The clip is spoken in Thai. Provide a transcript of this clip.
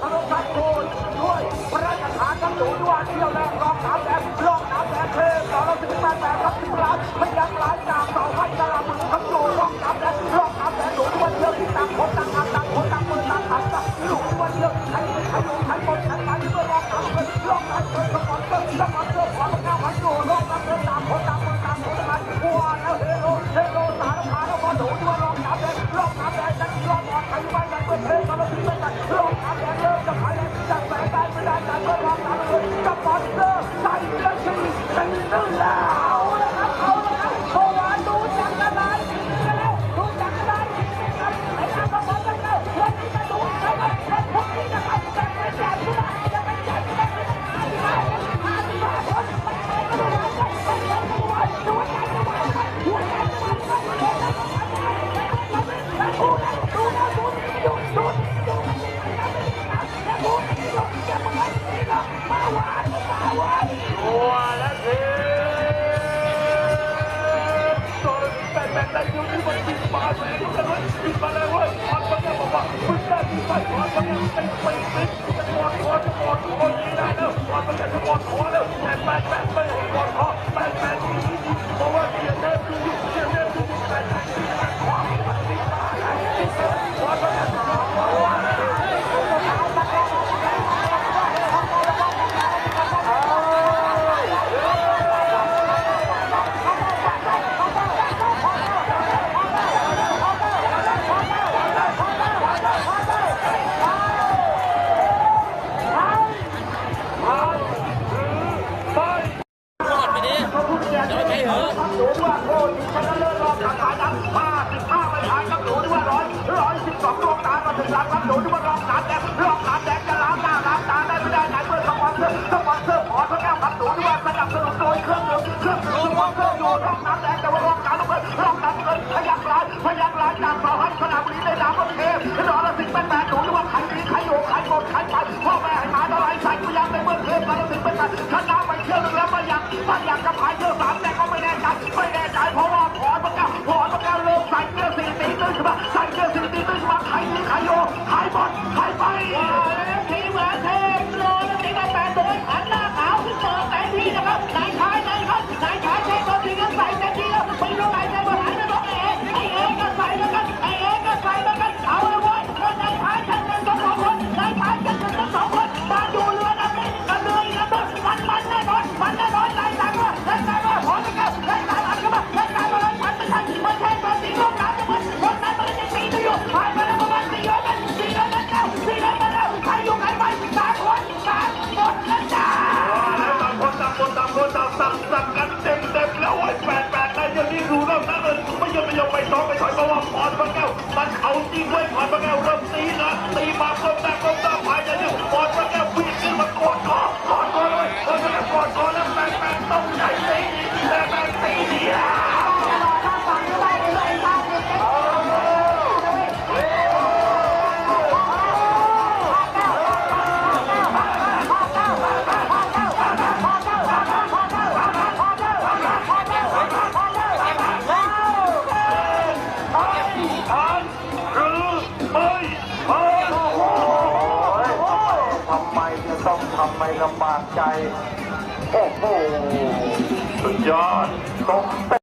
ธนงชัยโพด้วยพระราชทานทั้งหนูด้วยเที่ยวแรกรองน้ำแดงรองน้ำแดงเทพต่อเราถึงแปดแปบครับสิบร้านไม่ยั้งร้ายจากต่อให้ตลาดมือทั้งโลรองน้ำแดงรองน้ำแดงหนูด้วยเที่ยวที่ต่างคนต่างทำต่างคนต่างมือต่างหันต่างหนูด้วยเที่ยวใช้มืใช้หนูใช้บนใช้ไม้เพื่อรองน้ำเพื่อรองน้ำเพื่อสมอนเพื่อสมอนเพื่อขวานหน้าพันหนูรองน้ำเพื่ต่างคนต่างมือต่างหัวต่างกันหัวแล้วเฮโร่เฮโร่สารพาแล้วก็หนูด้วยรองน้ำแดงรองน้ำแดงจะรองน้ำใครไม่ได้เพื่อเธอ 干嘛呢？干嘛呢？打一个谁？谁扔了？Thank you. ลงมองเพื่ออยู่ทั้งนั้นแหละแต่ว่า ทำไมลำบากใจ โอ้โห สุดยอดตก